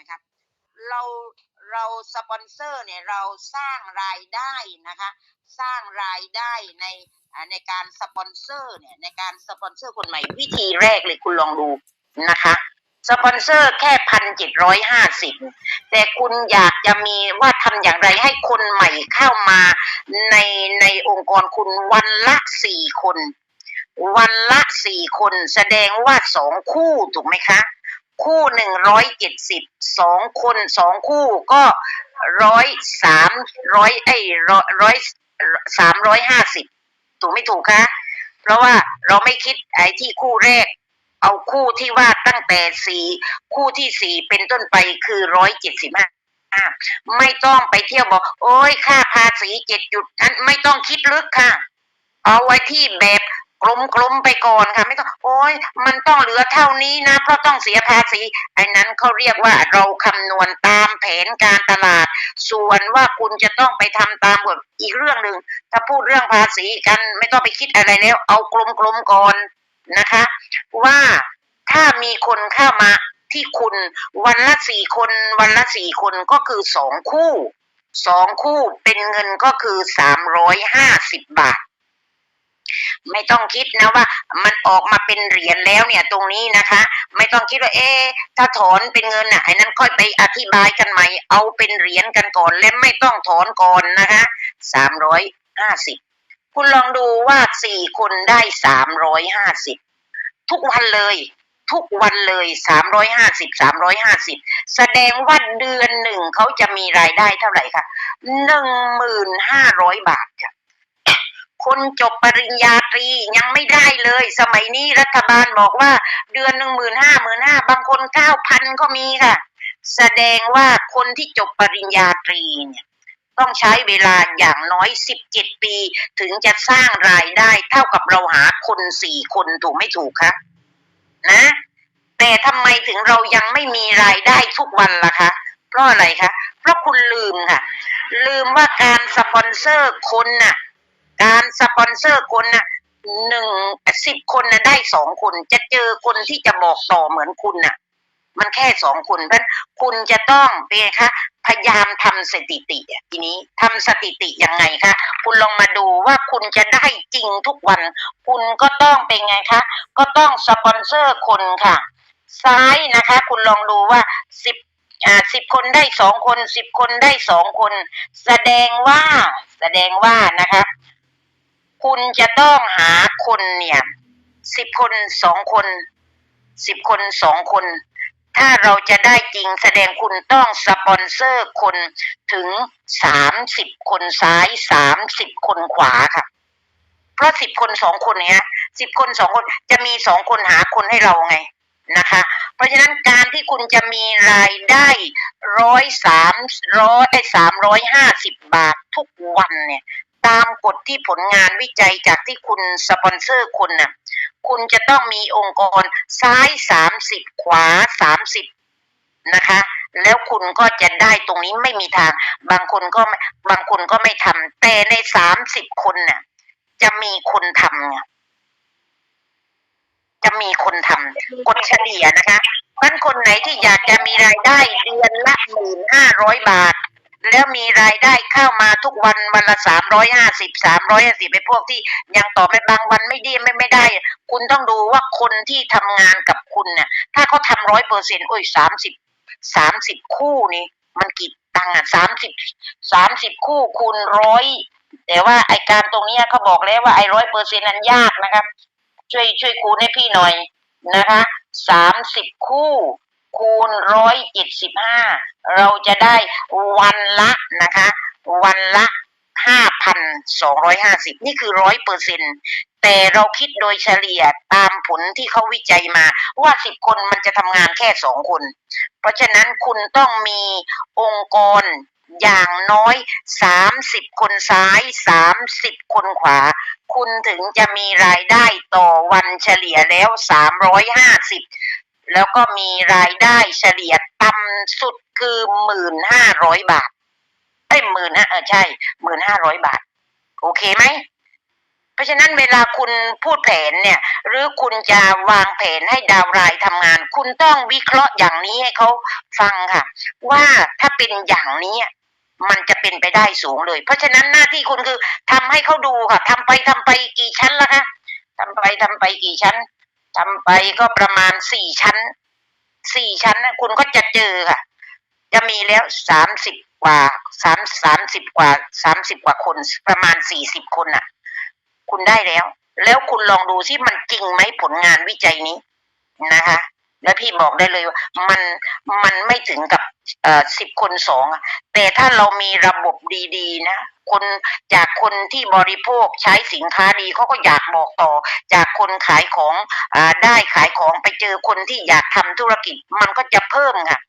ไหมครับ เราเราสปอนเซอร์เนี่ยเราสร้างรายได้นะคะ สร้างรายได้ในในการสปอนเซอร์เนี่ยในการสปอนเซอร์คนใหม่วิธีแรกเลยคุณลองดูนะคะสปอนเซอร์แค่พันเจ็ดร้อยห้าสิบแต่คุณอยากจะมีว่าทำอย่างไรให้คนใหม่เข้ามาในในองค์กรคุณวันละสี่คน วันละสี่คนแสดงว่าสองคู่ถูกไหมคะ คู่หนึ่งร้อยเจ็ดสิบสองคนสองคู่ก็ร้อยสามร้อยไอ้ร้อยสามร้อยห้าสิบถูกไม่ถูกคะเพราะว่าเราไม่คิดไอ้ที่คู่แรก เอาคู่ที่ว่าตั้งแต่สี่คู่ที่สี่เป็นต้นไปคือร้อยเจ็ดสิบห้าไม่ต้องไปเที่ยวบอก โอ้ยค่าภาษีเจ็ดจุดนั้นไม่ต้องคิดลึกค่ะ เอาไว้ที่แบบ กลมๆไปก่อนค่ะ ไม่ต้องโอ้ยมันต้องเหลือเท่านี้นะ เพราะต้องเสียภาษีไอ้นั้นเขาเรียกว่าเราคำนวณตามแผนการตลาด ส่วนว่าคุณจะต้องไปทำตามกฎอีกเรื่องหนึ่งถ้าพูดเรื่องภาษีกันไม่ต้องไปคิดอะไรแล้ว เอากลมๆก่อนนะคะ ว่าถ้ามีคนเข้ามาที่คุณวันละสี่คนวันละสี่คนก็คือสองคู่สองคู่เป็นเงินก็คือสามร้อยห้าสิบบาท ไม่ต้องคิดนะว่ามันออกมาเป็นเหรียญแล้วเนี่ยตรงนี้นะคะ ไม่ต้องคิดว่าเอ๊ถ้าถอนเป็นเงินอะไอ้นั้นค่อยไปอธิบายกันใหม่เอาเป็นเหรียญกันก่อน และไม่ต้องถอนก่อนนะคะสามร้อยห้าสิบคุณลองดูว่าสี่คนได้สามร้อยห้าสิบทุกวันเลย ทุกวันเลยสามร้อยห้าสิบสามร้อยห้าสิบแสดงว่าเดือนหนึ่งเขาจะมีรายได้เท่าไหร่คะหนึ่งหมื่นห้าร้อยบาท คนจบปริญญาตรียังไม่ได้เลย สมัยนี้รัฐบาลบอกว่า เดือนหนึ่งหมื่นห้าหมื่นห้าบางคนเก้าพันก็มีค่ะ แสดงว่าคนที่จบปริญญาตรีเนี่ยต้องใช้เวลาอย่างน้อยสิบเจ็ดปี ถึงจะสร้างรายได้เท่ากับเราหาคนสี่คนถูกไม่ถูกคะนะ แต่ทำไมถึงเรายังไม่มีรายได้ทุกวันล่ะคะ เพราะอะไรคะ เพราะคุณลืมค่ะ ลืมว่าการสปอนเซอร์คนน่ะ การสปอนเซอร์คนน่ะหนึ่งสิบคนนะได้สองคน จะเจอคนที่จะบอกต่อเหมือนคุณน่ะ มันแค่สองคนเพราะคุณจะต้องเป็นไงคะพยายามทำสถิติอะทีนี้ทำสถิติยังไงคะคุณลองมาดูว่าคุณจะได้จริงทุกวัน คุณก็ต้องเป็นไงคะก็ต้องสปอนเซอร์คนค่ะ ซ้ายนะคะ คุณลองดูว่าสิบอ่าสิบคนได้สองคนสิบคนได้สองคน แสดงว่าแสดงว่านะคะ คุณจะต้องหาคนเนี่ยสิบคนสองคนสิบคนสองคน ถ้าเราจะได้จริงแสดงคุณต้องสปอนเซอร์คนถึงสามสิบคนซ้ายสามสิบคนขวาค่ะ เพราะสิบคนสองคนเนี้ยสิบคนสองคนจะมีสองคนหาคนให้เราไงนะคะ เพราะฉะนั้นการที่คุณจะมีรายได้ร้อยสามร้อยได้สามร้อยห้าสิบบาททุกวันเนี่ย ตามกฎที่ผลงานวิจัยจากที่คุณสปอนเซอร์คุณน่ะ คุณจะต้องมีองค์กรซ้ายสามสิบขวาสามสิบนะคะ แล้วคุณก็จะได้ตรงนี้ไม่มีทาง บางคนก็ไม่บางคนก็ไม่ทำแต่ในสามสิบคนน่ะ จะมีคนทำจะมีคนทำกฎเฉลี่ยนะคะเพราะฉะนั้นคนไหนที่อยากจะมีรายได้เดือนละหมื่นห้าร้อยบาท แล้วมีรายได้เข้ามาทุกวันวันละสามร้อยห้าสิบสามร้อยห้าสิบไปพวกที่ยังตอบไม่บางวันไม่ดีไม่ไม่ได้ คุณต้องดูว่าคนที่ทำงานกับคุณเนี่ยถ้าเขาทำร้อยเปอร์เซ็นต์โอ้ยสามสิบสามสิบคู่นี่มันกี่ตังค์อะสามสิบสามสิบคู่คูณร้อยแต่ว่าไอการตรงนี้เขาบอกแล้วว่าไอร้อยเปอร์เซ็นต์นั้นยากนะครับ ช่วยช่วยคูณให้พี่หน่อยนะคะสามสิบคู่ คูณร้อยเจ็ดสิบห้าเราจะได้วันละนะคะ วันละห้าพันสองร้อยห้าสิบนี่คือร้อยเปอร์เซ็นแต่เราคิดโดยเฉลี่ยตามผลที่เขาวิจัยมาว่าสิบคนมันจะทำงานแค่สองคน เพราะฉะนั้นคุณต้องมีองค์กรอย่างน้อยสามสิบคนซ้ายสามสิบคนขวา คุณถึงจะมีรายได้ต่อวันเฉลี่ยแล้วสามร้อยห้าสิบ แล้วก็มีรายได้เฉลี่ยต่ำสุดคือหมื่นห้าร้อยบาทไอ้หมื่นห้าเออใช่หมื่นห้าร้อยบาท โอเคไหมเพราะฉะนั้นเวลาคุณพูดแผนเนี่ย หรือคุณจะวางแผนให้ดาวรายทำงาน คุณต้องวิเคราะห์อย่างนี้ให้เขาฟังค่ะ ว่าถ้าเป็นอย่างนี้มันจะเป็นไปได้สูงเลย เพราะฉะนั้นหน้าที่คุณคือทำให้เขาดูค่ะทำไปทำไปกี่ชั้นละคะทำไปทำไปกี่ชั้น ทำไปก็ประมาณสี่ชั้น สี่ชั้นนะคุณก็จะเจอค่ะ จะมีแล้วสามสิบกว่าสามสามสิบกว่าสามสิบกว่าคน ประมาณสี่สิบคนน่ะ คุณได้แล้ว แล้วคุณลองดูที่มันจริงไหมผลงานวิจัยนี้นะคะ และพี่บอกได้เลยว่ามันมันไม่ถึงกับอ่อสิบคนสองแต่ถ้าเรามีระบบดีๆนะคนจากคนที่บริโภคใช้สินค้าดีเขาก็อยากบอกต่อ จากคนขายของอ่าได้ขายของไปเจอคนที่อยากทำธุรกิจ มันก็จะเพิ่มค่ะ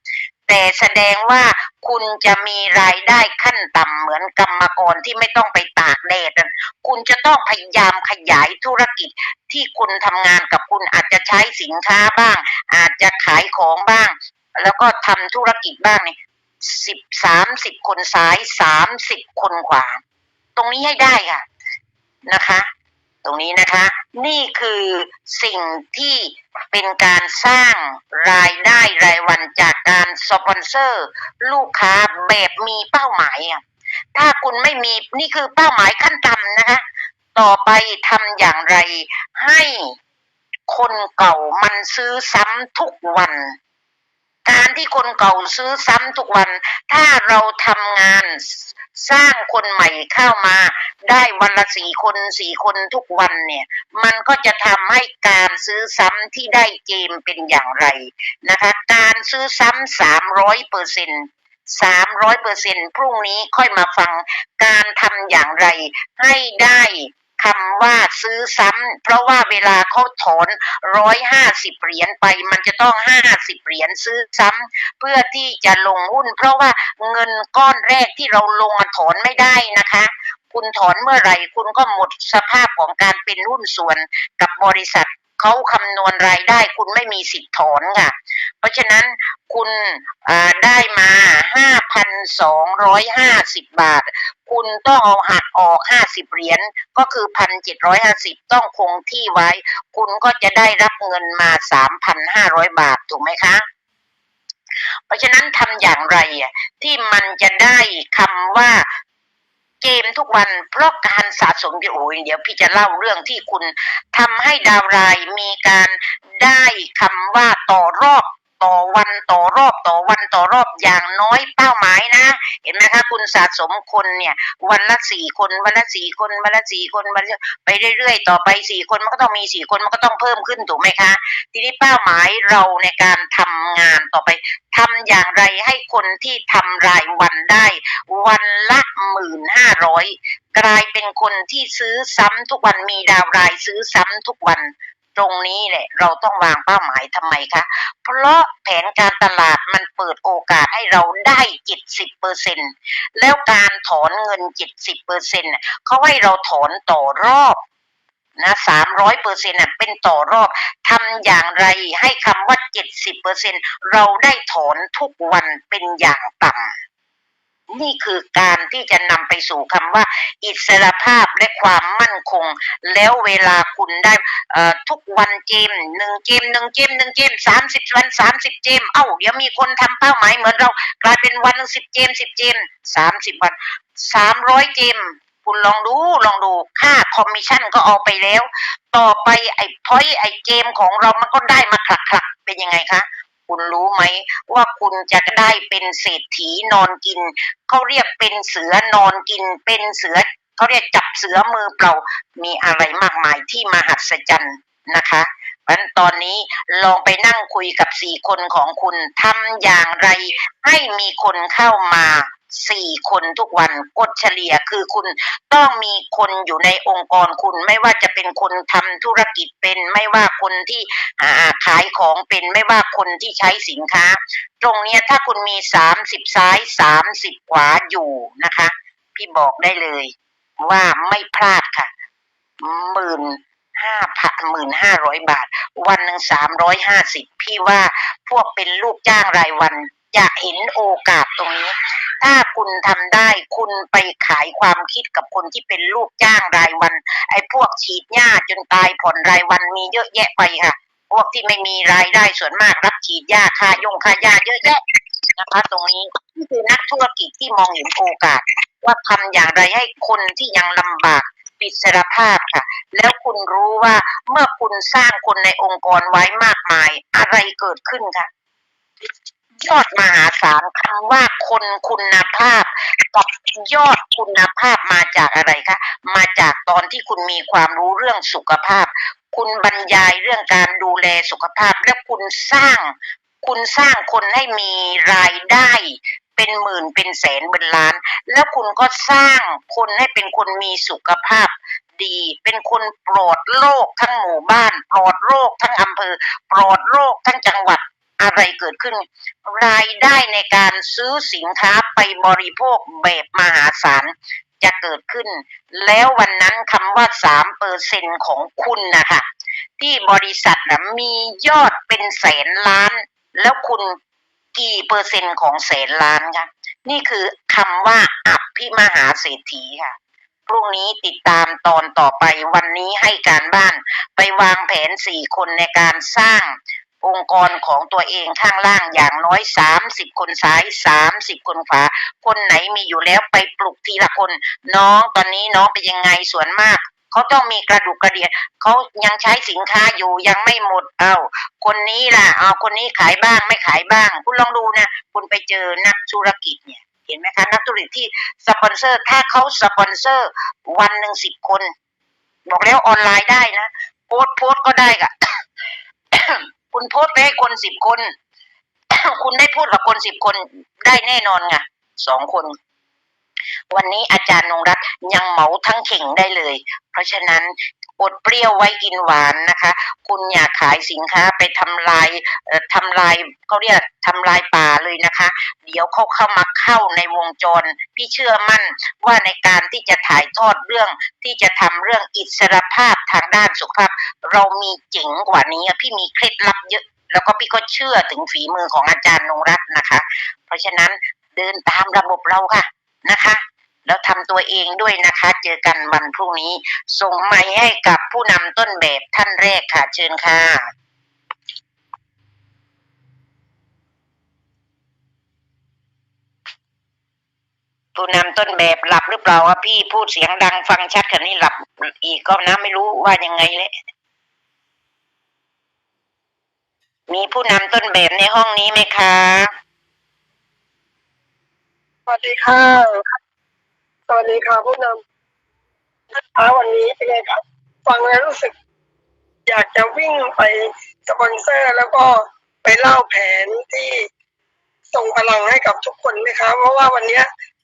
แต่แสดงว่าคุณจะมีรายได้ขั้นต่ำเหมือนกรรมกรที่ไม่ต้องไปตากแดดคุณจะต้องพยายามขยายธุรกิจที่คุณทำงานกับคุณอาจจะใช้สินค้าบ้าง อาจจะขายของบ้าง แล้วก็ทำธุรกิจบ้างเนี่ยสิบสามสิบคนซ้ายสามสิบคนขวา ตรงนี้ให้ได้ค่ะนะคะ ตรงนี้นะคะ นี่คือสิ่งที่เป็นการสร้างรายได้รายวัน จากการสปอนเซอร์ ลูกค้าแบบมีเป้าหมายอะถ้าคุณไม่มีนี่คือเป้าหมายขั้นต่ำนะคะ ต่อไปทำอย่างไร ให้คนเก่ามันซื้อซ้ำทุกวัน การที่คนเก่าซื้อซ้ำทุกวัน ถ้าเราทำงาน สร้างคนใหม่เข้ามา ได้วันละสี่คนสี่คนทุกวันเนี่ย มันก็จะทำให้การซื้อซ้ำที่ได้เกมเป็นอย่างไรนะคะ การซื้อซ้ำสามร้อยเปอร์เซ็นต์สามร้อยเปอร์เซ็นพรุ่งนี้ค่อยมาฟังการทำอย่างไรให้ได้ คำว่าซื้อซ้ำเพราะว่าเวลาเขาถอนร้อยห้าสิบเหรียญไป มันจะต้องห้าสิบเหรียญซื้อซ้ำเพื่อที่จะลงหุ้น เพราะว่าเงินก้อนแรกที่เราลงถอนไม่ได้นะคะคุณถอนเมื่อไหร่ คุณก็หมดสภาพของการเป็นหุ้นส่วนกับบริษัท เขาคำนวณรายได้คุณไม่มีสิทธิ์ถอนค่ะ เพราะฉะนั้นคุณได้มาห้าพันสองร้อยห้าสิบบาท คุณต้องเอาหักออกห้าสิบเหรียญก็คือพันเจ็ดร้อยห้าสิบต้องคงที่ไว้ คุณก็จะได้รับเงินมาสามพันห้าร้อยบาท ถูกไหมคะ เพราะฉะนั้นทำอย่างไรอะที่มันจะได้คำว่า เกมทุกวันเพราะการสะสมเดี๋ยวโอ้ยเดี๋ยวพี่จะเล่าเรื่องที่คุณทำให้ดาวรายมีการได้คำว่าต่อรอบ ต่อวันต่อรอบต่อวันต่อรอบอย่างน้อยเป้าหมายนะ เห็นไหมคะคุณสะสมคนเนี่ย วันละสี่คนวันละสี่คนวันละสี่คนวันละไปเรื่อยๆ ต่อไปสี่คนมันก็ต้องมีสี่คนมันก็ต้องเพิ่มขึ้นถูกไหมคะ ทีนี้เป้าหมายเราในการทำงานต่อไปทำอย่างไรให้คนที่ทำรายวันได้ วันละหมื่นห้าร้อยกลายเป็นคนที่ซื้อซ้ำทุกวันมีดาวรายซื้อซ้ำทุกวัน ตรงนี้แหละ เราต้องวางเป้าหมายทำไมคะ เพราะแผนการตลาดมันเปิดโอกาสให้เราได้เจ็ดสิบเปอร์เซ็นแล้วการถอนเงินเจ็ดสิบเปอร์เซ็นเขาให้เราถอนต่อรอบนะสามร้อยเปอร์เซ็นต์เป็นต่อรอบทำอย่างไรให้คำว่าเจ็ดสิบเปอร์เซ็นเราได้ถอนทุกวันเป็นอย่างต่ำ นี่คือการที่จะนำไปสู่คำว่า อิสรภาพและความมั่นคง แล้วเวลาคุณได้ทุกวันเกมหนึ่งเกมหนึ่งเกมหนึ่งเกมสามสิบวันสามสิบเกมเอ้าเดี๋ยวมีคนทำเป้าหมายเหมือนเรากลายเป็นวันหนึ่งสิบเกมสิบเกมสามสิบวันสามร้อยเกมคุณลองดูลองดูค่าคอมมิชชั่นก็เอาไปแล้ว ต่อไปไอ้พอยไอ้เกมของเรามันก็ได้มาคลักๆเป็นยังไงคะ คุณรู้ไหม ว่าคุณจะได้เป็นเศรษฐีนอนกิน เขาเรียกเป็นเสือนอนกิน เป็นเสือเขาเรียกจับเสือมือเปล่า มีอะไรมากมายที่มหัศจรรย์นะคะเพราะฉะนั้นตอนนี้ลองไปนั่งคุยกับสี่คนของคุณทำอย่างไรให้มีคนเข้ามา สี่คนทุกวันกฎเฉลี่ยคือคุณต้องมีคนอยู่ในองค์กรคุณ ไม่ว่าจะเป็นคนทำธุรกิจเป็น ไม่ว่าคนที่อ่าขายของเป็นไม่ว่าคนที่ใช้สินค้า ตรงเนี้ยถ้าคุณมีสามสิบซ้ายสามสิบขวาอยู่นะคะ พี่บอกได้เลย ว่าไม่พลาดค่ะหมื่นห้าพันหมื่นห้าร้อยบาท วันหนึ่งสามร้อยห้าสิบพี่ว่าพวกเป็นลูกจ้างรายวันจะเห็นโอกาสตรงนี้ ถ้าคุณทำได้คุณไปขายความคิดกับคนที่เป็นลูกจ้างรายวัน ไอ้พวกฉีดหญ้าจนตายผ่อนรายวันมีเยอะแยะไปค่ะ พวกที่ไม่มีรายได้ส่วนมากรับฉีดหญ้าค่ายงค่าหญ้าเยอะแยะนะคะ ตรงนี้นี่คือนักธุรกิจที่มองเห็นโอกาส ว่าทำอย่างไรให้คนที่ยังลำบากปิดสรภาพค่ะ แล้วคุณรู้ว่าเมื่อคุณสร้างคนในองค์กรไว้มากมาย อะไรเกิดขึ้นคะ ยอดมหาศาลคำว่าคนคุณภาพกับยอดคุณภาพมาจากอะไรคะ มาจากตอนที่คุณมีความรู้เรื่องสุขภาพ คุณบรรยายเรื่องการดูแลสุขภาพและคุณสร้าง คุณสร้างคนให้มีรายได้เป็นหมื่นเป็นแสนเป็นล้าน แล้วคุณก็สร้างคนให้เป็นคนมีสุขภาพดี เป็นคนปลอดโรคทั้งหมู่บ้าน ปลอดโรคทั้งอำเภอ ปลอดโรคทั้งจังหวัด อะไรเกิดขึ้น รายได้ในการซื้อสินค้าไปบริโภคแบบมหาศาลจะเกิดขึ้น แล้ววันนั้นคำว่าสามเปอร์เซ็นของคุณนะคะที่บริษัทนะมียอดเป็นแสนล้าน แล้วคุณกี่เปอร์เซ็นต์ของแสนล้านคะนี่คือคำว่าอภิมหาเศรษฐีค่ะพรุ่งนี้ติดตามตอนต่อไปวันนี้ให้การบ้าน ไปวางแผนสี่คนในการสร้าง องค์กรของตัวเองข้างล่างอย่างน้อยสามสิบคนซ้ายสามสิบคนขวา คนไหนมีอยู่แล้วไปปลุกทีละคน น้องตอนนี้น้องเป็นยังไงส่วนมากเขาต้องมีกระดูกกระเดียดเขายังใช้สินค้าอยู่ยังไม่หมดเอาคนนี้ล่ะเอาคนนี้ขายบ้างไม่ขายบ้าง คุณลองดูนะ คุณไปเจอนักธุรกิจเนี่ยเห็นไหมคะนักธุรกิจที่สปอนเซอร์ถ้าเขาสปอนเซอร์วันหนึ่งสิบคน บอกแล้วออนไลน์ได้นะโพสต์โพสต์ก็ได้กะ คุณโพสไปให้คนสิบคน คุณได้พูดกับคนสิบคนได้แน่นอนไงสองคน วันนี้อาจารย์นงรัตยังเหมาทั้งเข่งได้เลย เพราะฉะนั้น อดเปรี้ยวไว้กินหวานนะคะ คุณอย่าขายสินค้าไปทำลายเอ่อทำลายเขาเรียกทำลายป่าเลยนะคะ เดี๋ยวเขาเข้ามาเข้าในวงจร พี่เชื่อมั่นว่าในการที่จะถ่ายทอดเรื่องที่จะทำเรื่องอิสรภาพทางด้านสุขภาพ เรามีเจ๋งกว่านี้พี่มีเคล็ดลับเยอะ แล้วก็พี่ก็เชื่อถึงฝีมือของอาจารย์นงรัตน์นะคะ เพราะฉะนั้นเดินตามระบบเราค่ะนะคะ แล้วทำตัวเองด้วยนะคะ เจอกันวันพรุ่งนี้ ส่งไม้ให้กับผู้นำต้นแบบท่านแรกค่ะ เชิญค่ะผู้นำต้นแบบหลับหรือเปล่าพี่พูดเสียงดังฟังชัดขนาดนี้หลับอีกก็นะไม่รู้ว่ายังไงเลยมีผู้นำต้นแบบในห้องนี้ไหมคะสวัสดีค่ะ สวัสดีค่ะผู้นำนะคะวันนี้เป็นไงครับฟังแล้วรู้สึก อยากจะวิ่งไปสปอนเซอร์ แล้วก็ไปเล่าแผนที่ส่งพลังให้กับทุกคนไหมคะเพราะว่าวันนี้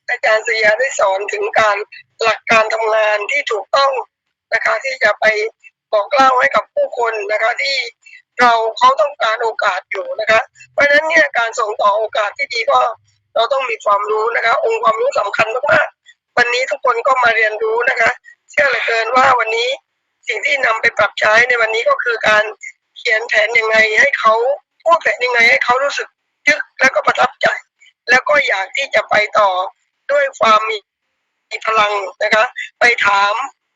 อาจารย์สยาได้สอนถึงการหลักการทำงานที่ถูกต้องนะคะ ที่จะไปบอกเล่าให้กับผู้คนนะคะ ที่เราเขาต้องการโอกาสอยู่นะคะ เพราะฉะนั้นเนี่ยการส่งต่อโอกาสที่ดีก็เราต้องมีความรู้นะคะ องค์ความรู้สำคัญมากๆ วันนี้ทุกคนก็มาเรียนรู้นะคะ เชื่อเหลือเกินว่าวันนี้สิ่งที่นำไปปรับใช้ในวันนี้ก็คือการเขียนแผนยังไงให้เขาพูดแผนยังไงให้เขารู้สึกยึกแล้วก็ประทับใจ แล้วก็อยากที่จะไปต่อด้วยความมีพลังนะคะ ไปถาม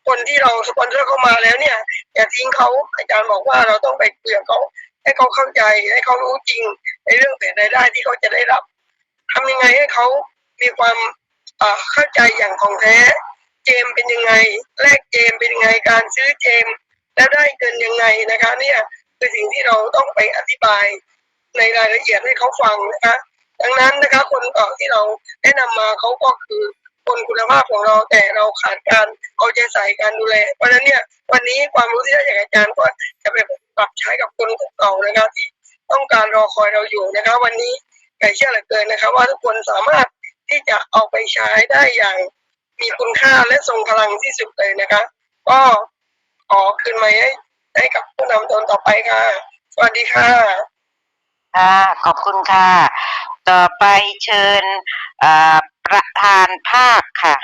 คนที่เราสปอนเซอร์เข้ามาแล้วเนี่ยอย่าทิ้งเขาอาจารย์บอกว่าเราต้องไปเกลี่ยนเขาให้เขาเข้าใจให้เขารู้จริงในเรื่องแผนรายได้ที่เขาจะได้รับทำยังไงให้เขามีความ เข้าใจอย่างของแท้ เจมเป็นยังไง แลกเจมเป็นยังไงการซื้อเจม แล้วได้เงินยังไงนะคะ เนี่ยคือสิ่งที่เราต้องไปอธิบายในรายละเอียดให้เขาฟังนะคะดังนั้นนะคะคนต่อที่เราแนะนำมาเขาก็คือคนคุณภาพของเราแต่เราขาดการเอาใจใส่การดูแล เพราะฉะนั้นเนี่ยวันนี้ความรู้ที่ได้จากอาจารย์ก็จะไปปรับใช้กับคนเก่านะคะที่ต้องการรอคอยเราอยู่นะคะวันนี้ไก่เชื่อเหลือเกินนะคะว่าทุกคนสามารถ ที่จะเอาไปใช้ได้อย่างมีคุณค่าและทรงพลังที่สุดเลยนะคะ ก็ขอคืนไม้ให้ให้กับผู้นำตนต่อไปค่ะ สวัสดีค่ะค่ะขอบคุณค่ะ ต่อไปเชิญอ่าประธานภาคค่ะ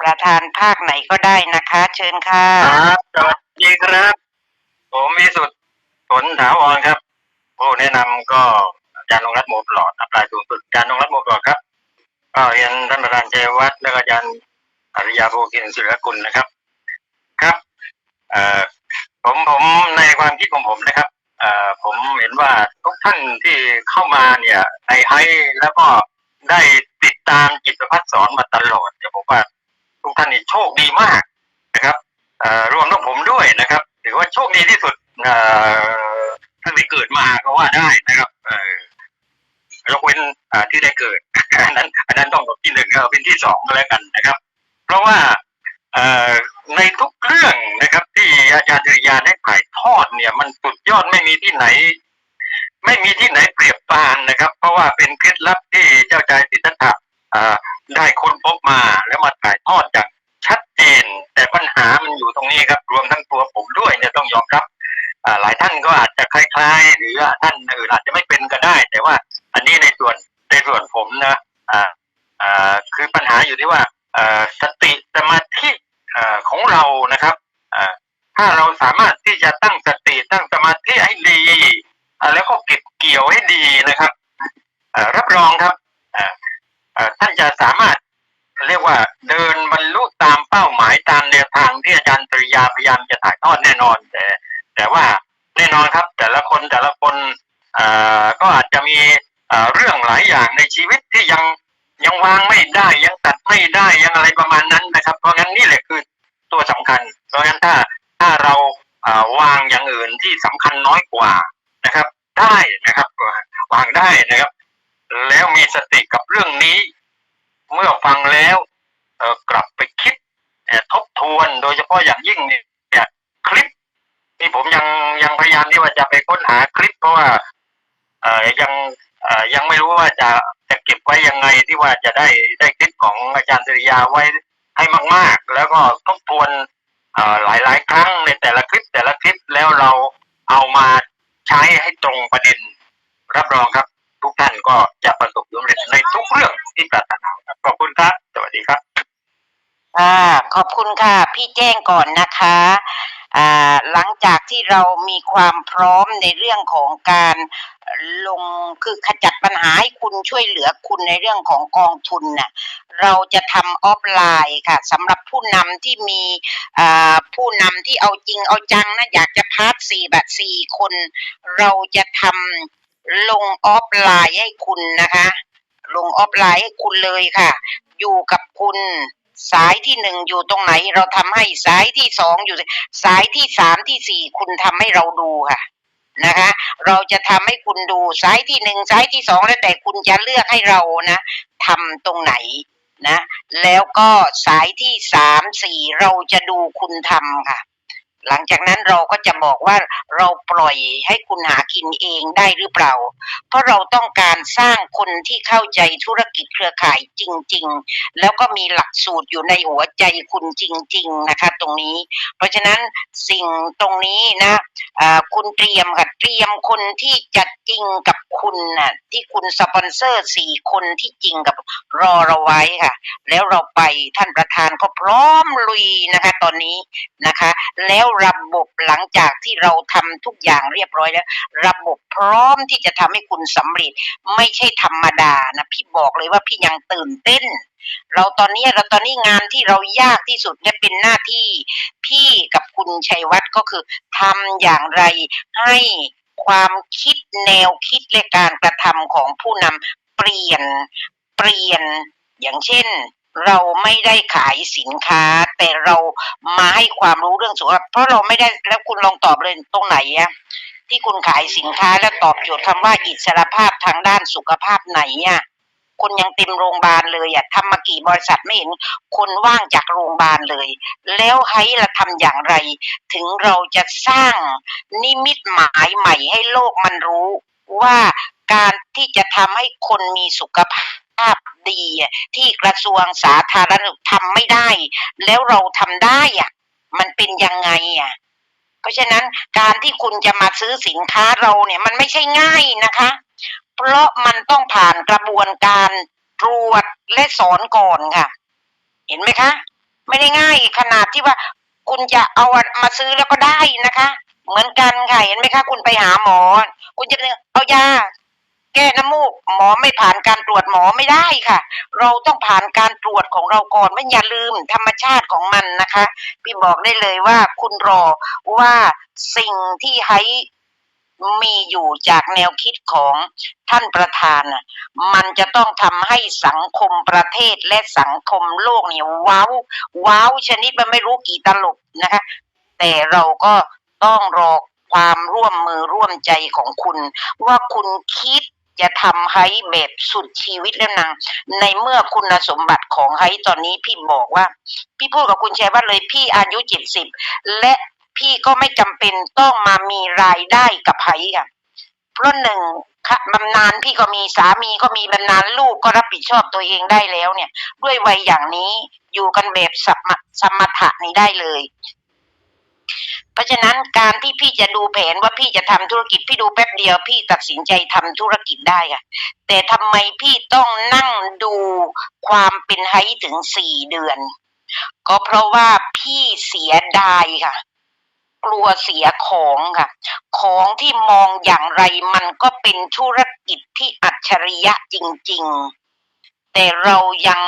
ประธานภาคไหนก็ได้นะคะ เชิญค่ะครับสวัสดีครับ ผมวิสุทธิ์ผลถาวรครับ ผู้แนะนำก็อาจารย์นงรัตน์โมปลอดอัปลายสูงสุดอาจารย์นงรัตน์โมปลอดครับ ก็เรียนท่านประธานเจวัฒน์และก็อาจารย์อริยาโภคินสุรกุลนะครับ ครับเอ่อผมผมในความคิดของผมนะครับเอ่อผมเห็นว่าทุกท่านที่เข้ามาเนี่ยในไฮแล้วก็ได้ติดตามจิตพัฒสอนมาตลอดเนี่ยผมว่าทุกท่านนี่โชคดีมากนะครับเอ่อรวมทั้งผมด้วยนะครับถือว่าโชคดีที่สุดเอ่อตั้งแต่เกิดมาก็ว่าได้นะครับ เอ่อยกเว้นอ่าที่ได้เกิด อันนั้นอันนั้นต้องเป็นที่หนึ่งเอาเป็นที่สองแล้วกันนะครับ เพราะว่าในทุกเรื่องนะครับ ที่อาจารย์จริยาได้ถ่ายทอดเนี่ย มันสุดยอดไม่มีที่ไหน ไม่มีที่ไหนเปรียบปานนะครับ เพราะว่าเป็นเคล็ดลับที่เจ้าชายสิทธัตถะได้ค้นพบมาแล้วมาถ่ายทอดอย่างชัดเจน แต่ปัญหามันอยู่ตรงนี้ครับ รวมทั้งตัวผมด้วยเนี่ยต้องยอมรับหลายท่านก็อาจจะคล้าย ๆ หรือว่าท่านอื่นอาจจะไม่เป็นก็ได้ แต่ว่าอันนี้ในส่วนในส่วนผมนะ อ่าอ่าคือปัญหาอยู่ที่ว่าอ่อสติสมาธิอ่อของเรานะครับอ่าถ้าเราสามารถที่จะตั้งสติตั้งสมาธิให้ดีอ่าแล้วก็เก็บเกี่ยวให้ดีนะครับอ่อรับรองครับอ่าอ่ท่านจะสามารถเรียกว่าเดินบรรลุตามเป้าหมายตามแนวทางที่อาจารย์ปริยาพยายามจะถ่ายทอดแน่นอนแต่ แต่ว่าแน่นอนครับ แต่ละคนแต่ละคนเอ่อก็อาจจะมี เอ่อเรื่ อย่างในชีวิตที่ยังยังวางไม่ได้ยังตัดไม่ได้ยังอะไรประมาณนั้นนะครับ เพราะงั้นนี่แหละคือตัวสำคัญ เพราะงั้นถ้าถ้าเราอ่อวางอย่างอื่นที่สำคัญน้อยกว่านะครับ ได้นะครับวางได้นะครับ แล้วมีสติกับเรื่องนี้ เมื่อฟังแล้วเออกลับไปคิดทบทวนโดยเฉพาะอย่างยิ่งเนี่ยคลิปนี่ผมยังยังพยายามที่ว่าจะไปค้นหาคลิปเพราะว่าเอ่อยัง ยังไม่รู้ว่าจะจะเก็บไว้ยังไงที่ว่าจะได้ได้คลิปของอาจารย์สุริยาไว้ให้มาก ๆ แล้วก็ทบทวนเอ่อหลายๆครั้งในแต่ละคลิปแต่ละคลิปแล้วเราเอามาใช้ให้ตรงประเด็น รับรองครับ ทุกท่านก็จะประสบความสำเร็จในทุกเรื่องที่ปรารถนาครับขอบคุณครับ สวัสดีครับอ่าขอบคุณค่ะ พี่แจ้งก่อนนะคะ หลังจากที่เรามีความพร้อมในเรื่องของการลงคือขจัดปัญหาให้คุณช่วยเหลือคุณในเรื่องของกองทุนน่ะเราจะทำออฟไลน์ค่ะสำหรับผู้นำที่มีผู้นำที่เอาจริงเอาจังนะอยากจะพาร์ทสี่แบบสี่คน เราจะทำลงออฟไลน์ให้คุณนะคะ ลงออฟไลน์ให้คุณเลยค่ะ อยู่กับคุณ สายที่หนึ่งอยู่ตรงไหน เราทำให้สายที่สองอยู่ สายที่สามที่สี่คุณทำให้เราดูค่ะนะคะ เราจะทำให้คุณดูสายที่หนึ่งสายที่สองแล้วแต่คุณจะเลือกให้เรานะทำตรงไหนนะ แล้วก็สายที่สามสี่เราจะดูคุณทำค่ะ หลังจากนั้นเราก็จะบอกว่าเราปล่อยให้คุณหากินเองได้หรือเปล่า เพราะเราต้องการสร้างคนที่เข้าใจธุรกิจเครือข่ายจริง ๆ แล้วก็มีหลักสูตรอยู่ในหัวใจคุณจริง ๆ นะคะ ตรงนี้ เพราะฉะนั้นสิ่งตรงนี้นะอ่าคุณเตรียมค่ะเตรียมคนที่จะจริงกับคุณน่ะที่คุณสปอนเซอร์สี่คนที่จริงกับรอเราไว้ค่ะ แล้วเราไปท่านประธานก็พร้อมลุยนะคะ ตอนนี้นะคะ แล้วระบบหลังจากที่เราทำทุกอย่างเรียบร้อยแล้ว ระบบพร้อมที่จะทำให้คุณสำเร็จ ไม่ใช่ธรรมดานะพี่บอกเลยว่าพี่ยังตื่นเต้น เราตอนนี้เราตอนนี้งานที่เรายากที่สุดเนี่ยเป็นหน้าที่ พี่กับคุณชัยวัฒน์ก็คือทำอย่างไรให้ความคิดแนวคิดและการกระทำของผู้นำเปลี่ยนเปลี่ยนอย่างเช่น เราไม่ได้ขายสินค้า แต่เรามาให้ความรู้เรื่องสุขภาพเพราะเราไม่ได้แล้วคุณลองตอบเลยตรงไหนอะที่คุณขายสินค้าแล้วตอบโจทย์คำว่าอิสรภาพทางด้านสุขภาพไหนอะคนยังเต็มโรงพยาบาลเลยอะทำมากี่บริษัทไม่เห็นคนว่างจากโรงพยาบาลเลย แล้วให้เราทำอย่างไร ถึงเราจะสร้างนิมิตหมายใหม่ให้โลกมันรู้ว่าการที่จะทำให้คนมีสุขภาพ ดีที่กระทรวงสาธารณสุขทำไม่ได้ แล้วเราทำได้อะมันเป็นยังไงอะเพราะฉะนั้นการที่คุณจะมาซื้อสินค้าเราเนี่ยมันไม่ใช่ง่ายนะคะ เพราะมันต้องผ่านกระบวนการตรวจและสอนก่อนค่ะ เห็นไหมคะ ไม่ได้ง่ายขนาดที่ว่าคุณจะเอามาซื้อแล้วก็ได้นะคะ เหมือนกันค่ะเห็นไหมคะ คุณไปหาหมอ คุณจะเอายา แก้น้ำมูกหมอไม่ผ่านการตรวจหมอไม่ได้ค่ะ เราต้องผ่านการตรวจของเราก่อนไม่อย่าลืมธรรมชาติของมันนะคะ พี่บอกได้เลยว่าคุณรอว่าสิ่งที่ให้มีอยู่จากแนวคิดของท่านประธานน่ะมันจะต้องทำให้สังคมประเทศและสังคมโลกเนี่ยว้าวว้าวชนิดมันไม่รู้กี่ตลบนะคะ แต่เราก็ต้องรอความร่วมมือร่วมใจของคุณ ว่าคุณคิด จะทำให้แบบสุดชีวิตแล้วนางในเมื่อคุณสมบัติของไฮตอนนี้พี่บอกว่า พี่พูดกับคุณแชร์ว่าเลยพี่อายุเจ็ดสิบและพี่ก็ไม่จำเป็นต้องมามีรายได้กับไฮค่ะเพราะหนึ่งบำนาญพี่ก็มีสามีก็มีบำนาญลูกก็รับผิดชอบตัวเองได้แล้วเนี่ย ด้วยวัยอย่างนี้อยู่กันแบบสมสมถะนี้ได้เลย เพราะฉะนั้นการที่พี่จะดูแผนว่าพี่จะทำธุรกิจพี่ดูแป๊บเดียว พี่ตัดสินใจทำธุรกิจได้ค่ะ แต่ทำไมพี่ต้องนั่งดูความเป็นไฮถึงสี่เดือน ก็เพราะว่าพี่เสียดายค่ะ กลัวเสียของค่ะ ของที่มองอย่างไรมันก็เป็นธุรกิจที่อัจฉริยะจริง ๆ แต่เรายัง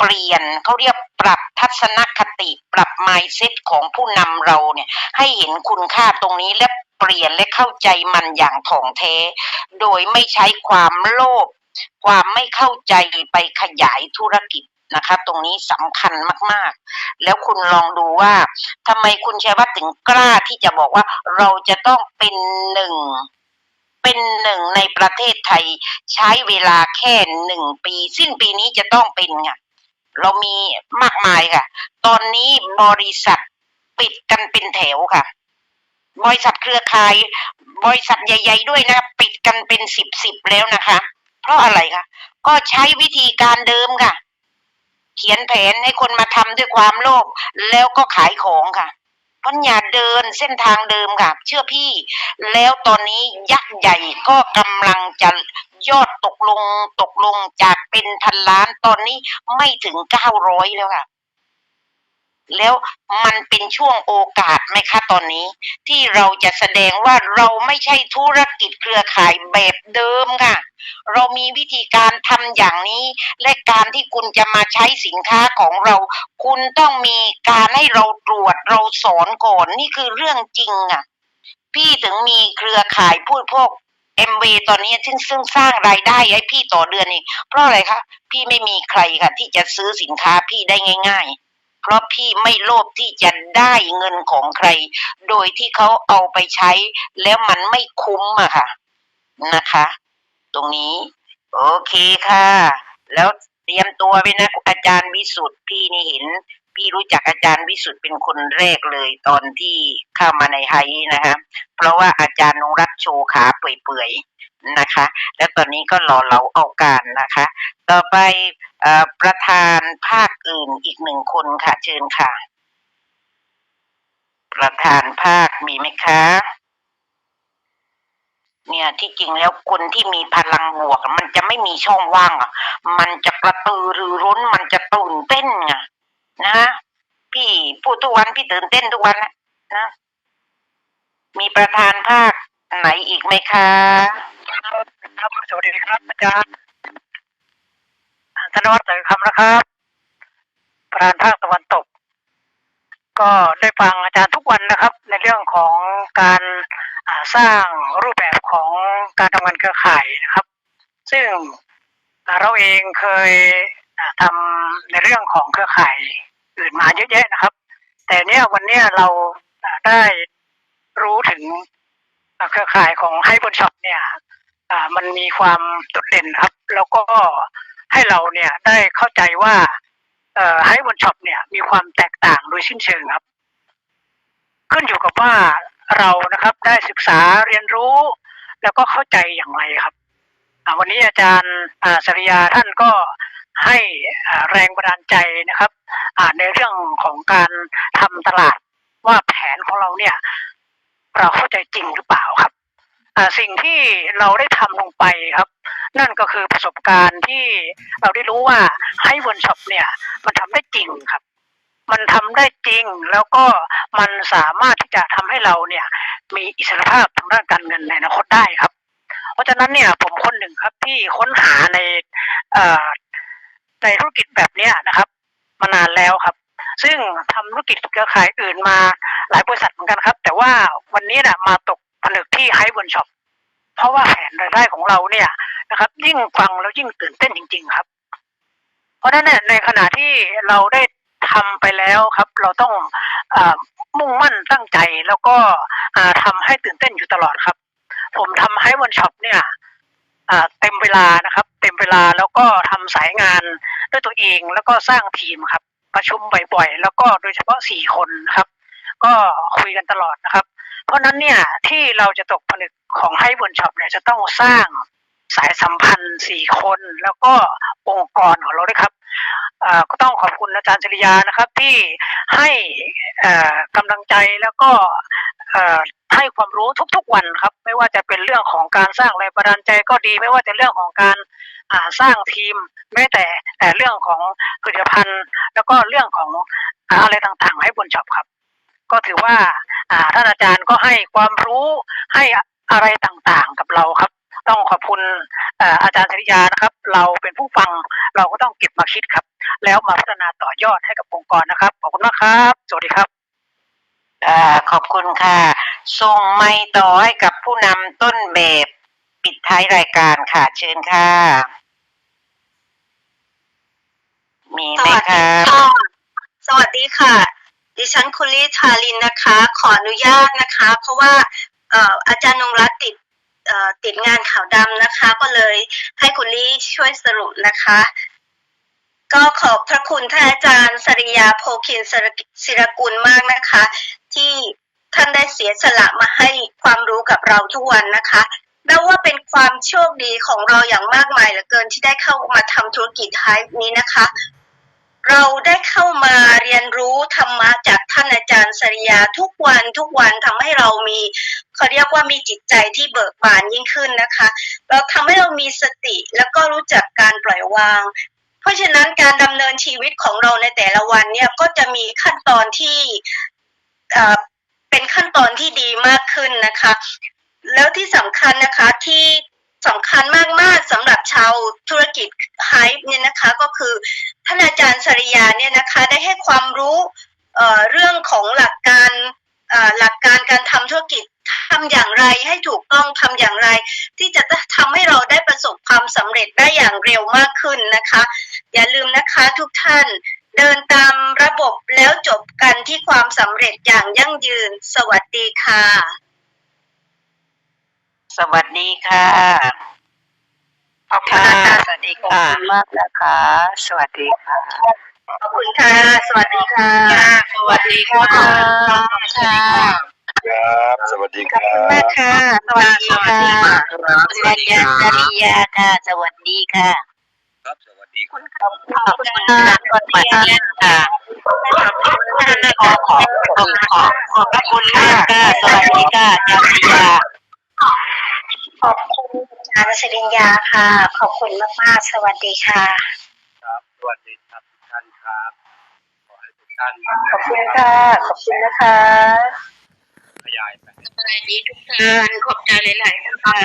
เปลี่ยนเขาเรียกปรับทัศนคติปรับ mindset ของผู้นำเราเนี่ยให้เห็นคุณค่าตรงนี้และเปลี่ยนและเข้าใจมันอย่างถ่องแท้ โดยไม่ใช้ความโลภความไม่เข้าใจไปขยายธุรกิจนะคะตรงนี้สำคัญมากๆ แล้วคุณลองดูว่าทำไมคุณชัยวัฒน์ถึงกล้าที่จะบอกว่าเราจะต้องเป็นหนึ่งเป็นหนึ่งในประเทศไทยใช้เวลาแค่หนึ่งปี สิ้นปีนี้จะต้องเป็นค่ะ เรามีมากมายค่ะ ตอนนี้บริษัทปิดกันเป็นแถวค่ะ บริษัทเครือข่าย บริษัทใหญ่ ๆ ด้วยนะคะปิดกันเป็นสิบสิบแล้วนะคะ เพราะอะไรคะก็ใช้วิธีการเดิมค่ะ เขียนแผนให้คนมาทำด้วยความโลภแล้วก็ขายของค่ะพราะอย่าเดินเส้นทางเดิมค่ะ เชื่อพี่ แล้วตอนนี้ยักษ์ใหญ่ก็กำลังจะ ยอดตกลงตกลงจากเป็นพันล้านตอนนี้ไม่ถึงเก้าร้อยแล้วค่ะ แล้วมันเป็นช่วงโอกาสไหมคะตอนนี้ ที่เราจะแสดงว่าเราไม่ใช่ธุรกิจเครือข่ายแบบเดิมค่ะ เรามีวิธีการทำอย่างนี้ และการที่คุณจะมาใช้สินค้าของเรา คุณต้องมีการให้เราตรวจเราสอนก่อนนี่คือเรื่องจริงอะพี่ถึงมีเครือข่ายพูดพวก เอ็มวีตอนนี้ซึ่งซึ่งสร้างรายได้ให้พี่ต่อเดือนเองเพราะอะไรคะ พี่ไม่มีใครค่ะ ที่จะซื้อสินค้าพี่ได้ง่าย ๆเพราะพี่ไม่โลภที่จะได้เงินของใคร โดยที่เขาเอาไปใช้ แล้วมันไม่คุ้มอะค่ะ นะคะ ตรงนี้ โอเคค่ะ แล้วเตรียมตัวไว้นะอาจารย์วิสุทธ์พี่นี่เห็น พี่รู้จักอาจารย์วิสุทธ์เป็นคนแรกเลยตอนที่เข้ามาในไฮนะคะเพราะว่าอาจารย์นงรักโชว์ขาเปื่อยๆนะคะ แล้วตอนนี้ก็รอเราเอาการนะคะ ต่อไปอประธานภาคอื่นอีกหนึ่งคนค่ะเชิญค่ะ ประธานภาคมีไหมคะเนี่ยที่จริงแล้วคนที่มีพลังบวก มันจะไม่มีช่องว่างอะ มันจะกระตือรือร้นมันจะตื่นเต้นอะ นะพี่พูดทุกวันพี่ตื่นเต้นทุกวันนะนะมีประธานภาคไหนอีกไหมคะครับสวัสดีครับอาจารย์ธนวัฒน์เสริมคำนะครับ ประธานภาคตะวันตก ก็ได้ฟังอาจารย์ทุกวันนะครับ ในเรื่องของการสร้างรูปแบบของการทำงานเครือข่ายนะครับ ซึ่งเราเองเคยทำในเรื่องของเครือข่าย อื่นมาเยอะแยะนะครับ แต่เนี่ยวันเนี้ยเราได้รู้ถึงเครือข่ายของไฮบนช็อปเนี่ยมันมีความโดดเด่นครับ แล้วก็ให้เราเนี่ยได้เข้าใจว่าไฮบนช็อปเนี่ยมีความแตกต่างโดยสิ้นเชิงครับ ขึ้นอยู่กับว่าเรานะครับได้ศึกษาเรียนรู้ แล้วก็เข้าใจอย่างไรครับวันนี้อาจารย์สริยาท่านก็ ให้แรงบันดาลใจนะครับในเรื่องของการทำตลาดว่าแผนของเราเนี่ย เราเข้าใจจริงหรือเปล่าครับสิ่งที่เราได้ทำลงไปครับ นั่นก็คือประสบการณ์ที่เราได้รู้ว่าให้วันช็อปเนี่ย มันทำได้จริงครับ มันทำได้จริงแล้วก็มันสามารถที่จะทำให้เราเนี่ย มีอิสรภาพทางด้านการเงินในอนาคตได้ครับ เพราะฉะนั้นเนี่ยผมคนหนึ่งครับที่ค้นหาในเในธุรกิจแบบเนี้ยนะครับ มานานแล้วครับ ซึ่งทำธุรกิจเครือข่ายอื่นมาหลายบริษัทเหมือนกันครับ แต่ว่าวันนี้น่ะมาตกผนึกที่ไฮเวิร์นช็อปเพราะว่าแผนรายได้ของเราเนี่ยนะครับ ยิ่งฟังแล้วยิ่งตื่นเต้นจริง ๆ ครับ เพราะฉะนั้นเนี่ยในขณะที่เราได้ทำไปแล้วครับ เราต้องอมุ่งมั่นตั้งใจแล้วก็อ่าทำให้ตื่นเต้นอยู่ตลอดครับ ผมทำให้วันช็อปเนี่ยเต็มเวลานะครับ เต็มเวลาแล้วก็ทำสายงานด้วยตัวเองแล้วก็สร้างทีมครับ ประชุมบ่อยๆแล้วก็โดยเฉพาะสี่คนนะครับ ก็คุยกันตลอดนะครับ เพราะฉะนั้นเนี่ยที่เราจะตกผลึกของให้บนช็อปเนี่ยจะต้องสร้างสายสัมพันธ์สี่คน แล้วก็องค์กรของเราด้วยครับอ่าก็ต้องขอบคุณอาจารย์จริยานะครับที่ให้กำลังใจแล้วก็ ให้ความรู้ทุกๆวันครับ ไม่ว่าจะเป็นเรื่องของการสร้างแรงบันดาลใจก็ดี ไม่ว่าจะเรื่องของการาสร้างทีมแม้แต่แต่เรื่องของผลิตภัณฑ์ แล้วก็เรื่องของอะไรต่างๆ ให้บนช็อปครับ ก็ถือว่าท่านอาจารย์ก็ให้ความรู้ให้อะไรต่างๆกับเราครับ ต้องขอบคุณอาจารย์สริยานะครับ เราเป็นผู้ฟังเราก็ต้องเก็บมาคิดครับ แล้วมาพัฒนาต่อยอดให้กับองค์กรนะครับขอบคุณมากครับ สวัสดีครับ อขอบคุณค่ะ ส่งไม้ต่อให้กับผู้นำต้นแบบปิดท้ายรายการค่ะ เชิญค่ะ มีไหมคะสวัสดีค่ะ ดิฉันคุณลิทาลินนะคะ ขออนุญาตนะคะ เพราะว่าอาจารย์นงรัตน์ติดติดงานข่าวดำนะคะ ก็เลยให้คุณลี่ช่วยสรุปนะคะ ก็ขอบพระคุณท่านอาจารย์สริยาโพคินสรศิรกุลมากนะคะ ที่ท่านได้เสียสละมาให้ความรู้กับเราทุกวันนะคะนับว่าเป็นความโชคดีของเราอย่างมากมายเหลือเกินที่ได้เข้ามาทำธุรกิจไทยนี้นะคะ เราได้เข้ามาเรียนรู้ธรรมะจากท่านอาจารย์สริยาทุกวันทุกวันทำให้เรามีเขาเรียกว่ามีจิตใจที่เบิกบานยิ่งขึ้นนะคะ เราทำให้เรามีสติแล้วก็รู้จักการปล่อยวาง เพราะฉะนั้นการดำเนินชีวิตของเราในแต่ละวันเนี่ยก็จะมีขั้นตอนที่ เป็นขั้นตอนที่ดีมากขึ้นนะคะ แล้วที่สำคัญนะคะที่สำคัญมากๆสำหรับชาวธุรกิจไฮป์เนี่ยนะคะ ก็คือท่านอาจารย์สริยาเนี่ยนะคะได้ให้ความรู้เรื่องของหลักการหลักการการทำธุรกิจทำอย่างไรให้ถูกต้องทำอย่างไร ที่จะทำให้เราได้ประสบความสำเร็จได้อย่างเร็วมากขึ้นนะคะ อย่าลืมนะคะทุกท่านเดินตามระบบ แล้วจบกันที่ความสำเร็จอย่างยั่งยืน สวัสดีค่ะ สวัสดีค่ะขอบคุณค่ะสวัสดีค่ะมากนะคะ สวัสดีค่ะ ขอบคุณค่ะ สวัสดีค่ะ สวัสดีค่ะค่ะครับสวัสดีครับมากค่ะ สวัสดีค่ะคุณอาจารย์จริยาค่ะ สวัสดีค่ะ ครับสวัส ดีครับขอบคุณค่ะสวัสดีค่ะขอขอขอขอขอบคุณมากค่ะสวัสดีค่ะจริยาขอบคุณอาจารย์สริญญาค่ะ ขอบคุณมากๆ สวัสดีค่ะ ครับสวัสดีครับทุกท่านครับขอให้ทุกท่านขอบคุณค่ะ ขอบคุณนะคะขยายไปสวัสดีทุกท่านขอบใจหลายๆนะคะ